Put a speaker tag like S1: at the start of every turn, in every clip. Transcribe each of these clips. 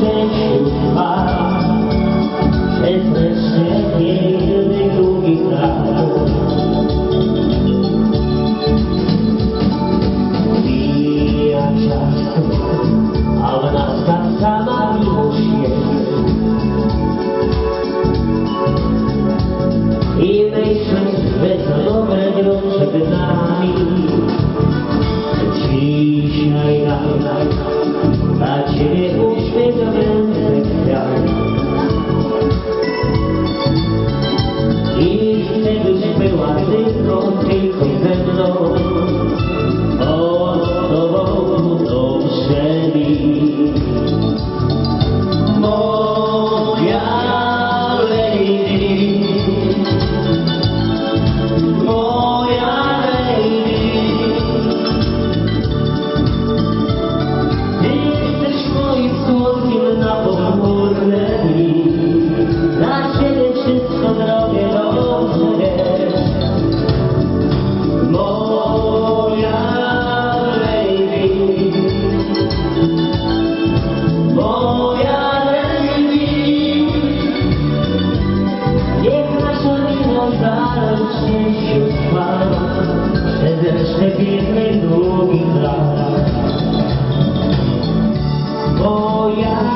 S1: sente mais yeah.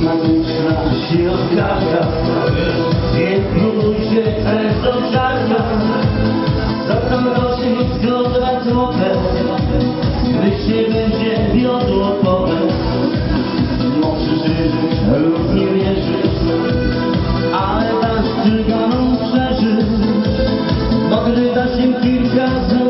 S1: Mamusia się odgada Nie próbuj się często Zatem rośnie mi zgoda trupę się będzie wiodło pomysł Możesz wierzyć Ale tak cyganom przeżyć Bo da się kilka złotych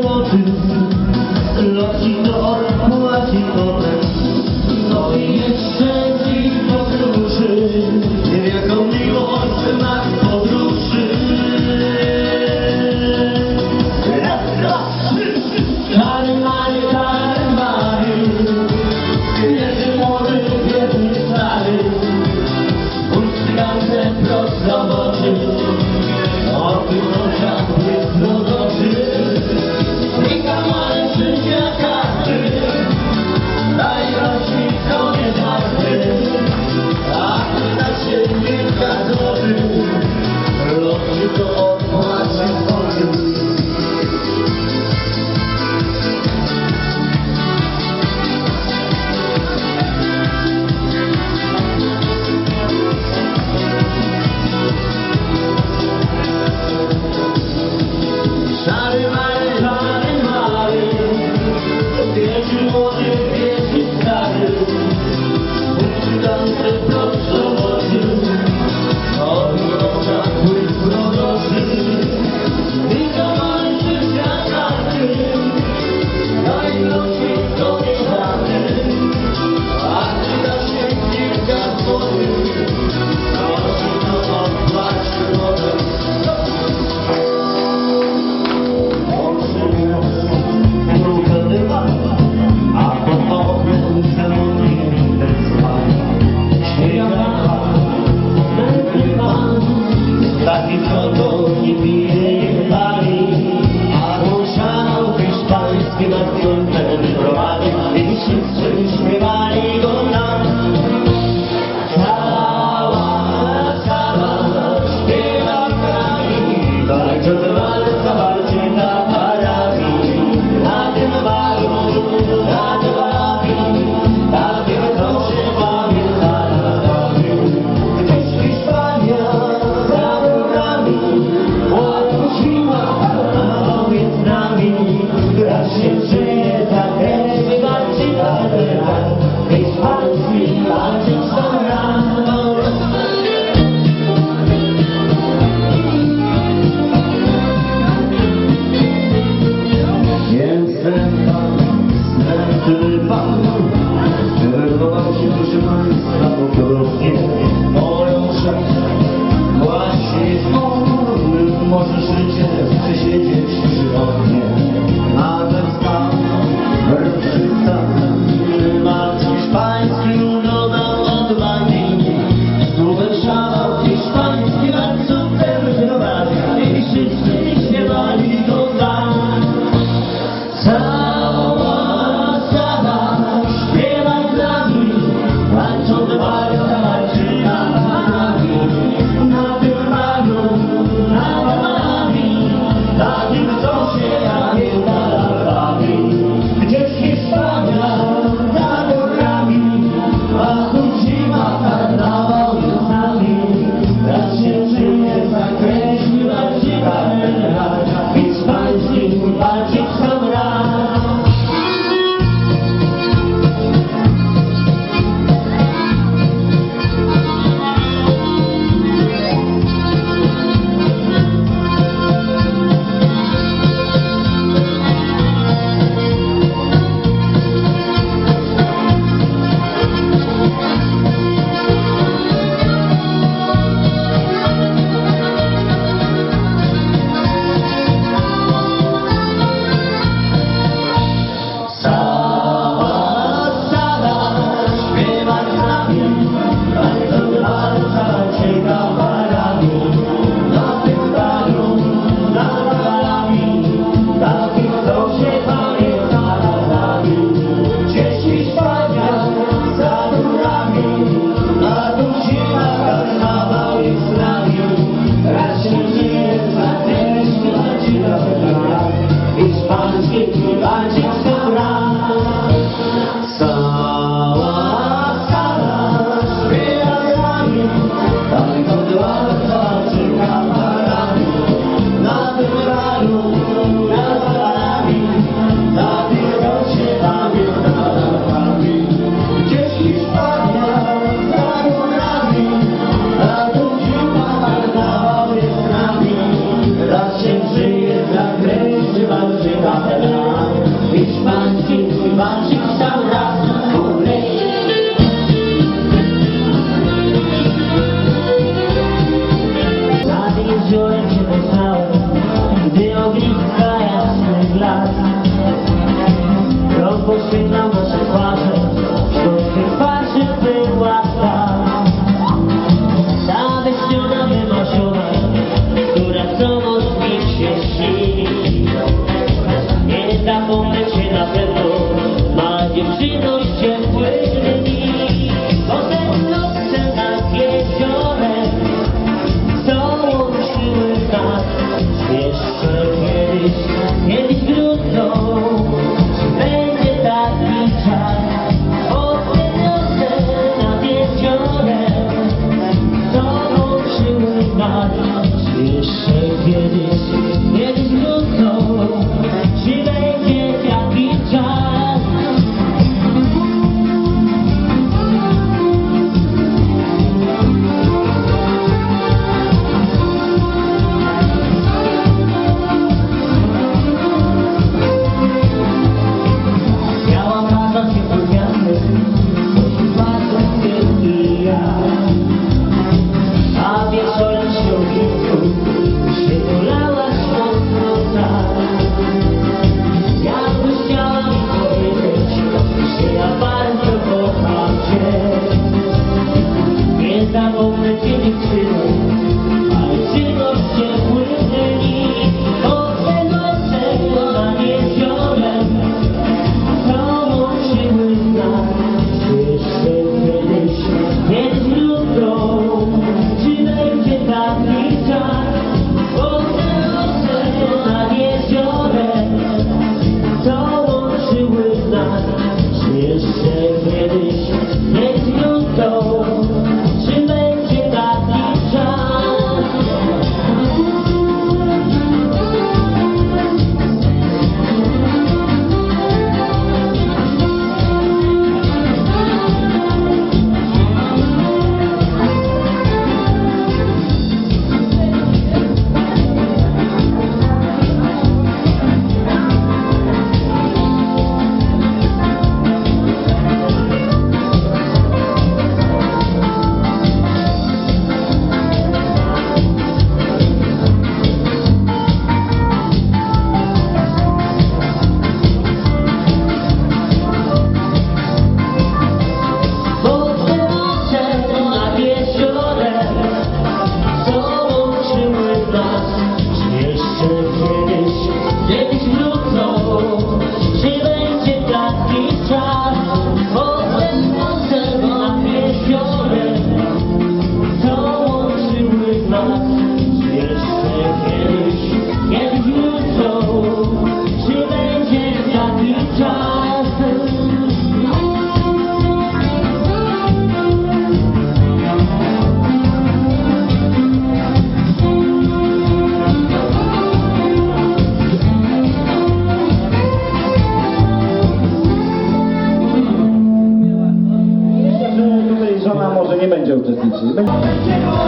S1: 就这几集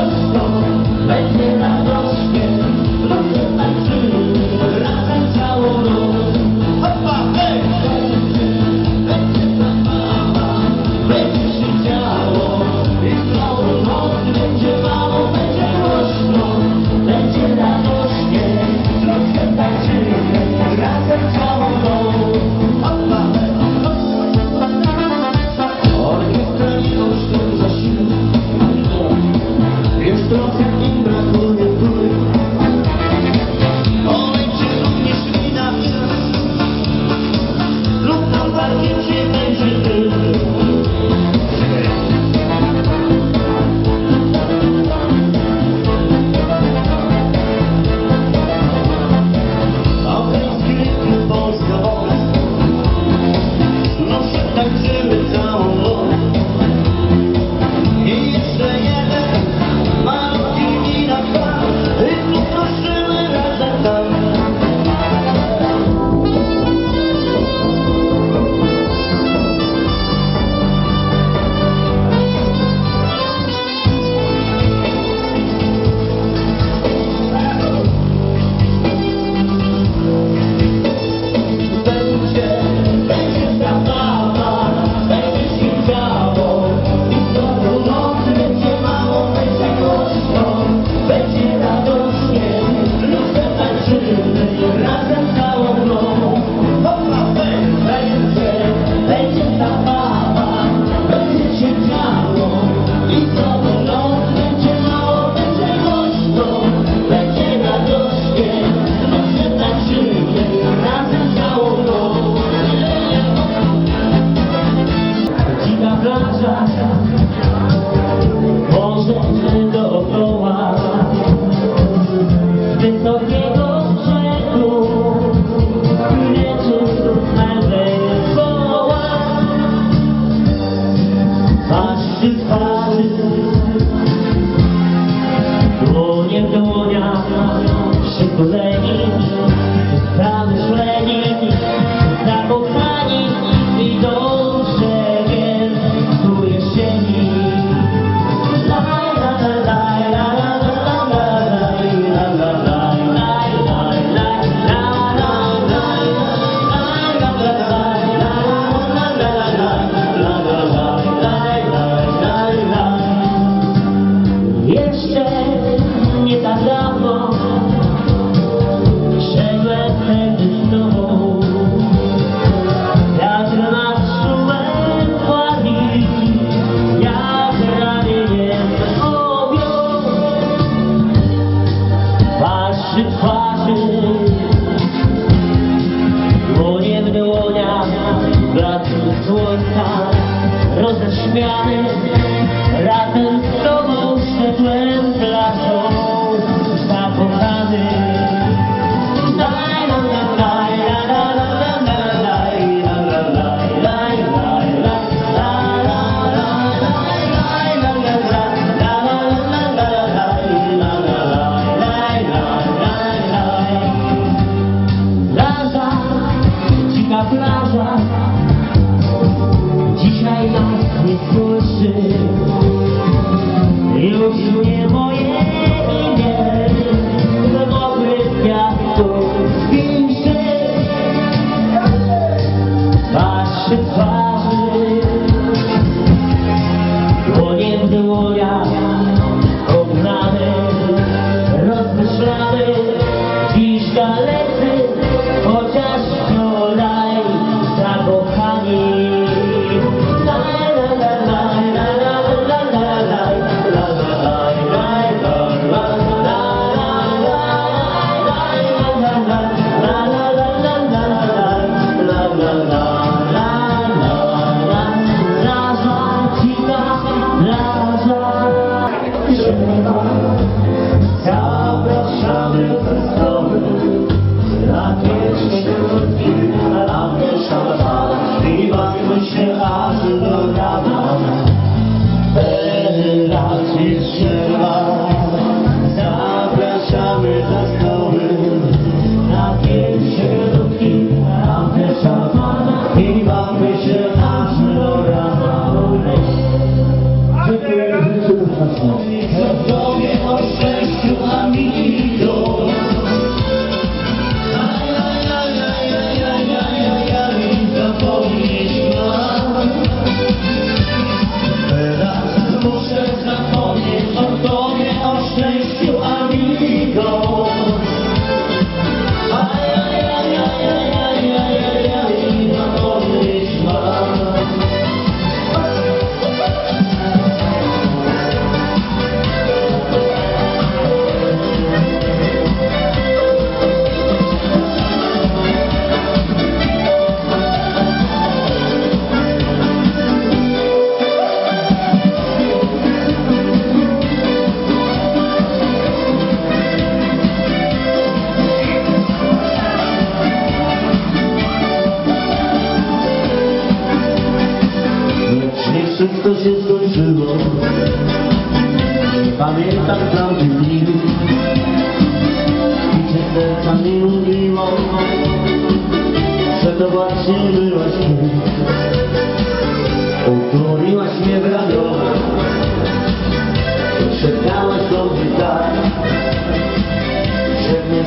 S1: is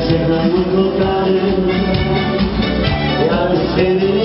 S1: Can I look out in the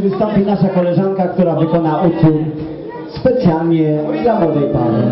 S1: wystąpi nasza koleżanka, która wykona utwór specjalnie dla młodej pary.